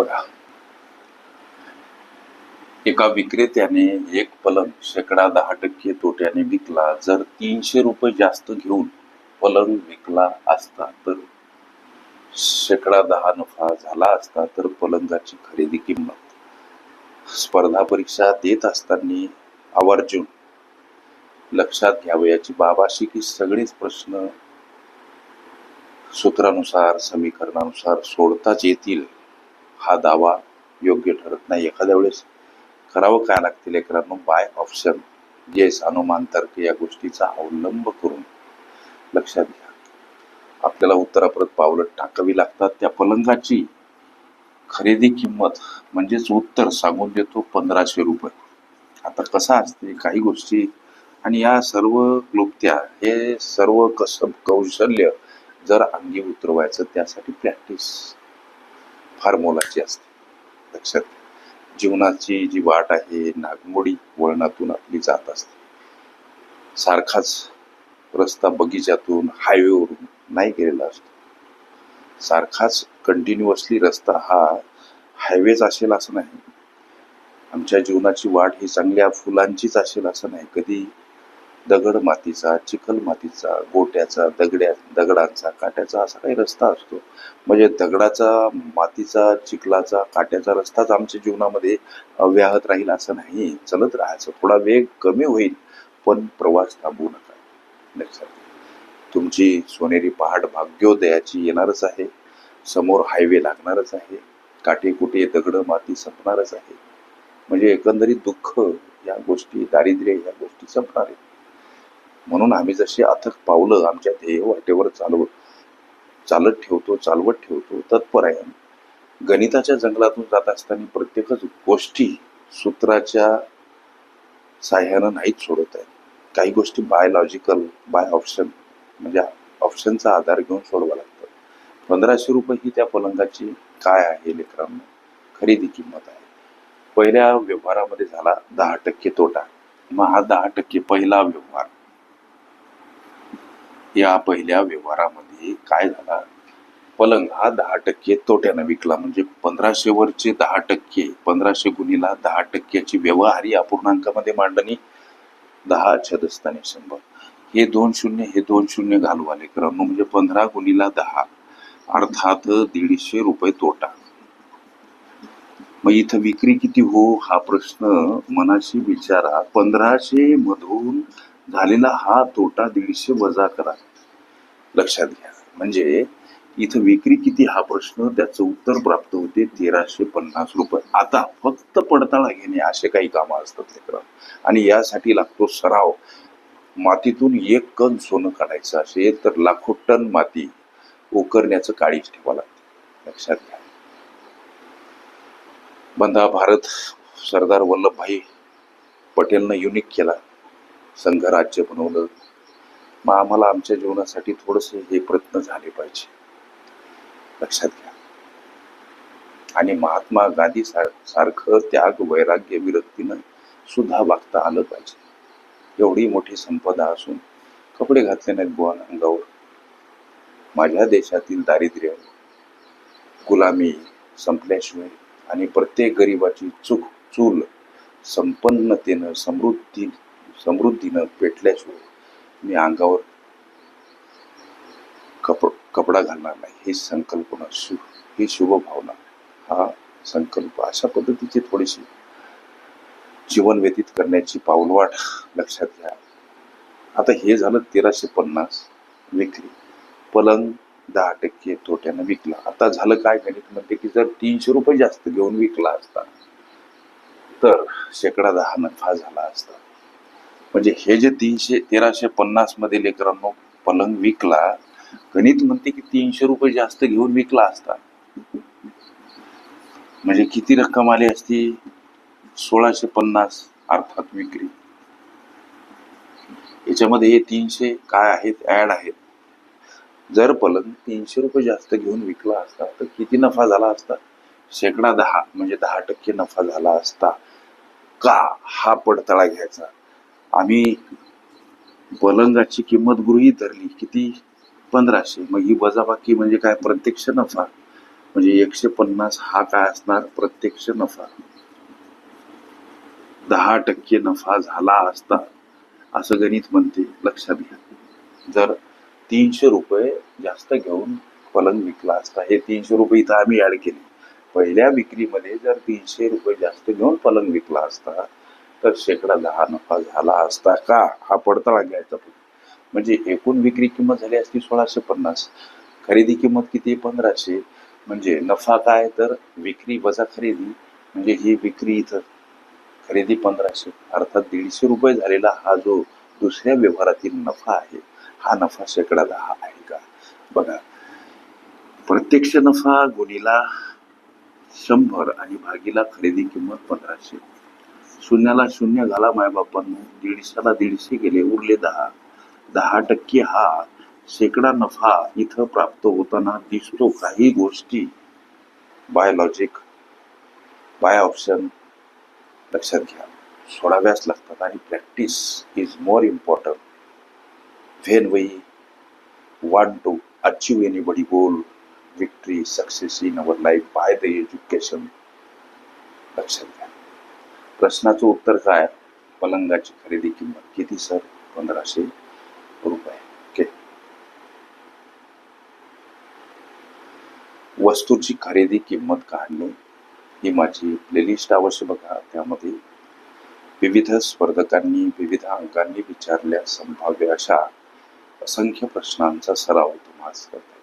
बघा. एका विक्रेत्याने एक पलंग शेकडा दहा टक्के तोट्याने विकला. जर तीनशे रुपये जास्त घेऊन पलंग विकला असता तर शेकडा दहा नफा झाला असता तर पलंगाची खरेदी किंमत स्पर्धा परीक्षा देत असताना आवर्जून लक्षात घ्यावयाची बाब अशी की सगळेच प्रश्न सूत्रानुसार समीकरणानुसार सोडताच येतील. हा दावा योग्य ठरत नाही. एखाद्या वेळेस करावं काय लागते लेकरांनो? By option. येस अनुमान तर्क या गोष्टीचा अवलंब करून लक्षात घ्या. आपल्याला उत्तराप्रत पावलं टाकावी लागतात. त्या पलंगाची खरेदी किंमत म्हणजेच उत्तर सांगून देतो पंधराशे रुपये. आता कसा असते? काही गोष्टी आणि या सर्व क्लुप्त्या हे सर्व कसब कौशल्य जर अंगी उतरवायचं त्यासाठी प्रॅक्टिस फार मोलाची असते. लक्षात जीवनाची जी वाट आहे नागमोडी वळणातून आपली जात असते. सारखाच रस्ता बगीच्यातून हायवेवरून नाही गेलेला असतो. सारखाच कंटिन्युअसली रस्ता हा हायवेच असेल असं नाही. आमच्या जीवनाची वाट ही चांगल्या फुलांचीच असेल असं नाही. कधी दगड मातीचा चिखल मातीचा गोट्याचा दगड्या दगडांचा काट्याचा असा काही रस्ता असतो. म्हणजे दगडाचा मातीचा चिखलाचा काट्याचा रस्ताच आमच्या जीवनामध्ये अव्याहत राहील असं नाही. चलत राहायचं. थोडा वेग कमी होईल पण प्रवास थांबवू नका. लक्षात तुमची सोनेरी पहाट भाग्योदयाची येणारच आहे. समोर हायवे लागणारच आहे. काटेकुटे दगड माती संपणारच आहे. म्हणजे एकंदरीत दुःख या गोष्टी दारिद्र्य या गोष्टी संपणार. आहेत म्हणून आम्ही जशी अथक पावलं आमच्या ध्येय वाटेवर चालवत चालत ठेवतो चालवत ठेवतो तत्पर आहे गणिताच्या जंगलातून जात असताना प्रत्येकच गोष्टी सूत्राच्या साह्यानं नाहीच सोडत आहे काही गोष्टी बाय लॉजिकल बाय ऑप्शन म्हणजे ऑप्शनचा आधार घेऊन सोडवा लागतं. पंधराशे रुपये ही त्या पलंगाची काय आहे लेकरांना? खरेदी किंमत आहे. पहिल्या व्यवहारामध्ये झाला दहा टक्के तोटा. मग हा दहा टक्के पहिला व्यवहार या पहिल्या व्यवहारामध्ये काय झाला? पलंग हा दहा टक्के तोट्यानं विकला. म्हणजे पंधराशे वरचे दहा टक्के पंधराशे गुणीला दहा टक्क्याची व्यवहारी अपूर्णांकामध्ये मांडणी दहा छदस्थाने शंभर. हे दोन शून्य हे दोन शून्य घालू आले क्रम म्हणजे पंधरा गुणीला दहा अर्थात दीडशे रुपये तोटा. मग इथं विक्री किती हो? हा प्रश्न मनाशी विचारा. पंधराशे मधून झालेला हा तोटा दीडशे वजा करा. लक्षात घ्या. म्हणजे इथं विक्री किती हा प्रश्न त्याचं उत्तर प्राप्त होते तेराशे पन्नास रुपये. आता फक्त पडताळा घेणे असे काही कामं असतात लेकर. आणि यासाठी लागतो सराव. मातीतून एक कण सोनं काढायचं असेल तर लाखो टन माती उकरण्याचं काळीच ठेवा लागते. लक्षात घ्या. बंधा भारत सरदार वल्लभभाई पटेलनं युनिक केला. संघराज्य बनवलं मग आम्हाला आमच्या जीवनासाठी थोडस हे प्रयत्न झाले पाहिजे. लक्षात घ्या. आणि महात्मा गांधी सार- सारखं त्याग वैराग्य विरक्तीनं सुद्धा वागता आलं पाहिजे. एवढी मोठी संपदा असून कपडे घातले नाहीत बुवा अंगावर. माझ्या देशातील दारिद्र्य गुलामी संपल्याशिवाय आणि प्रत्येक गरिबाची चूक चूल संपन्नतेनं समृद्धी समृद्धीनं पेटल्याशिवाय मी अंगावर कप कपडा घालणार नाही. ही संकल्पना शु ही शुभ भावना हा संकल्प अशा पद्धतीची थोडीशी जीवन व्यतीत करण्याची पाऊलवाट लक्षात घ्या. आता हे झालं तेराशे पन्नास विक्री. पलंग दहा टक्के तोट्यानं विकला. आता झालं काय गणित? म्हणते की जर तीनशे रुपये जास्त घेऊन विकला असता तर शेकडा दहा नफा झाला असता. म्हणजे हे जे तीनशे तेराशे पन्नासमध्ये लेकरांनो पलंग विकला गणित म्हणते की तीनशे रुपये जास्त घेऊन विकला असता. म्हणजे किती रक्कम आली असती? सोळाशे पन्नास अर्थात विक्री. याच्यामध्ये हे तीनशे काय आहेत? ऍड आहेत. जर पलंग तीनशे रुपये जास्त घेऊन विकला असता तर किती नफा झाला असता? शेकडा दहा म्हणजे दहा टक्के नफा झाला असता. का हा पडताळा घ्यायचा? आम्ही पलंगाची किंमत गृहीत धरली किती? पंधराशे. मग ही वजाबाकी म्हणजे काय? प्रत्यक्ष नफा. म्हणजे एकशे पन्नास हा काय असणार? प्रत्यक्ष नफा. दहा टक्के नफा झाला असता असं गणित म्हणते. लक्षात घ्या. जर तीनशे रुपये जास्त घेऊन पलंग विकला असता हे तीनशे रुपये इथं आम्ही ऍड केले. पहिल्या विक्रीमध्ये जर तीनशे रुपये जास्त घेऊन पलंग विकला असता तर शेकडा दहा नफा झाला असता का? हा पडताळा घ्यायचा म्हणजे एकूण विक्री किंमत झाली असती सोळाशे पन्नास. खरेदी किंमत किती? पंधराशे. म्हणजे नफा काय? तर विक्री वजा खरेदी. म्हणजे ही विक्री इथं. खरेदी पंधराशे. अर्थात दीडशे रुपये झालेला हा जो दुसऱ्या व्यवहारातील नफा आहे हा नफा शेकडा दहा आहे का? बघा. प्रत्यक्ष नफा गुणीला शंभर आणि भागीला खरेदी किंमत पंधराशे. शून्याला शून्य घाला मायबापांनो. दीडशेला दीडशे गेले उरले दहा. दहा टक्के हा शेकडा नफा इथं प्राप्त होताना दिसतो काही गोष्टी. बायोलॉजिक बाय ऑप्शन लक्षात घ्या. सोडाव्याच लागतात आणि practice is more important when we to to achieve anybody goal victory success in our life by the education लक्षात घ्या. प्रश्नाचं उत्तर काय? पलंगाची खरेदी किंमत किती सर? पंधराशे रुपये. ओके वस्तूची खरेदी किंमत काढणे ही माझी प्लेलिस्ट अवश्य बघा. त्यामध्ये विविध स्पर्धकांनी विविध अंकांनी विचारल्या संभाव्य अशा असंख्य प्रश्नांचा सराव तुम्हाला करता